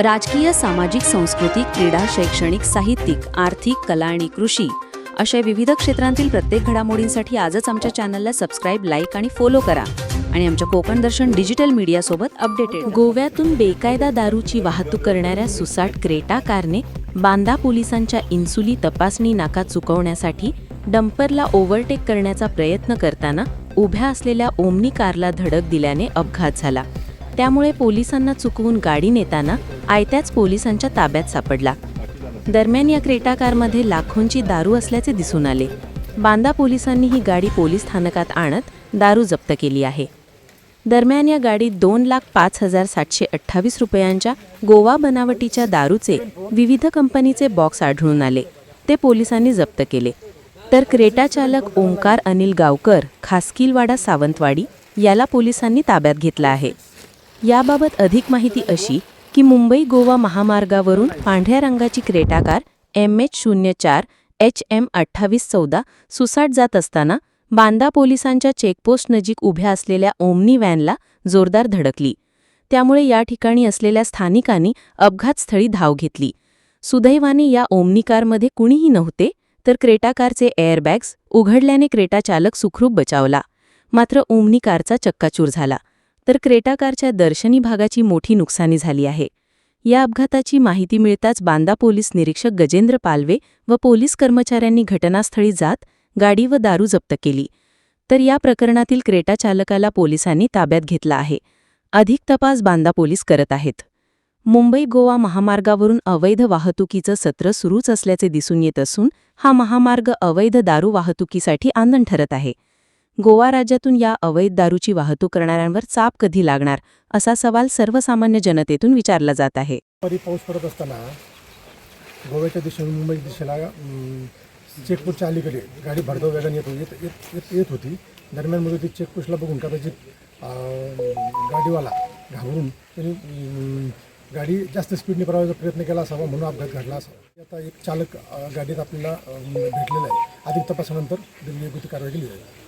राजकीय सामाजिक सांस्कृतिक क्रीडा शैक्षणिक साहित्यिक आर्थिक कला आणि कृषी अशा विविध क्षेत्रांतील प्रत्येक घडामोडींसाठी आजच आमच्या चॅनलला सबस्क्राईब लाईक आणि फॉलो करा. आणि आमच्या कोकण दर्शन डिजिटल मीडियासोबत अपडेटेड गोव्यातून बेकायदा दारूची वाहतूक करणाऱ्या सुसाट क्रेटा कारने बांदा पोलिसांच्या इन्सुली तपासणी नाका चुकवण्यासाठी डंपरला ओव्हरटेक करण्याचा प्रयत्न करताना उभ्या असलेल्या ओमनी कारला धडक दिल्याने अपघात झाला. त्यामुळे पोलिसांना चुकवून गाडी नेताना आयत्याच पोलिसांच्या ताब्यात सापडला. दरम्यान या क्रेटा कारमध्ये लाखोंची दारू असल्याचे दिसून आले. बांदा पोलिसांनी ही गाडी पोलीस स्थानकात आणत दारू जप्त केली आहे. दरम्यान या गाडीत दोन लाख पाच हजार सातशे अठ्ठावीस रुपयांच्या गोवा बनावटीच्या दारूचे विविध कंपनीचे बॉक्स आढळून आले. ते पोलिसांनी जप्त केले. तर क्रेटा चालक ओंकार अनिल गावकर खासकीलवाडा सावंतवाडी याला पोलिसांनी ताब्यात घेतला आहे. याबाबत अधिक माहिती अशी की मुंबई गोवा महामार्गावरून पांढऱ्या रंगाची क्रेटा कार एम एच शून्य चार एच एम अठ्ठावीस चौदा सुसाट जात असताना बांदा पोलिसांच्या चेकपोस्ट नजीक उभ्या असलेल्या ओमनी व्हॅनला जोरदार धडकली. त्यामुळे या ठिकाणी असलेल्या स्थानिकांनी अपघातस्थळी धाव घेतली. सुदैवाने या ओमनी कारमध्ये कुणीही नव्हते तर क्रेटा कारचे एअरबॅग्स उघडल्याने क्रेटा चालक सुखरूप बचावला. मात्र ओमनी कारचा चक्काचूर झाला. तर क्रेटा कारच्या दर्शनी भागाची मोठी नुकसानी झाली आहे. या अपघाताची माहिती मिळताच बांदा पोलीस निरीक्षक गजेंद्र पालवे व पोलीस कर्मचाऱ्यांनी घटनास्थळी जात गाडी व दारू जप्त केली. तर या प्रकरणातील क्रेटा चालकाला पोलिसांनी ताब्यात घेतला आहे. अधिक तपास बांदा पोलीस करत आहेत. मुंबई गोवा महामार्गावरून अवैध वाहतुकीचं सत्र सुरूच असल्याचे दिसून येत असून हा महामार्ग अवैध दारू वाहतुकीसाठी आंदण ठरत आहे. गोवा राज्यातून या अवैध दारूची वाहतूक करणाऱ्यांवर चाप कधी लागणार असा सवाल सर्वसामान्य जनतेतून विचारला जात आहे. पाऊस पडत असताना गोव्याच्या दिशेने मुंबई दिशेला चेकपोस्टच्या अलीकडे गाडी भरधाव वेगाने येत होती येत येत- येत येत होती. दरम्यानमध्ये ती चेकपोस्टला बघून कदाचित गाडीवाला घाबरून त्यांनी गाडी जास्त स्पीडने पळवायचा प्रयत्न केला असावा म्हणून अपघात घडला असावा. आता एक चालक गाडीत आपल्याला भेटलेला आहे. अधिक तपासानंतर दिल्ली कारवाई केली जाईल.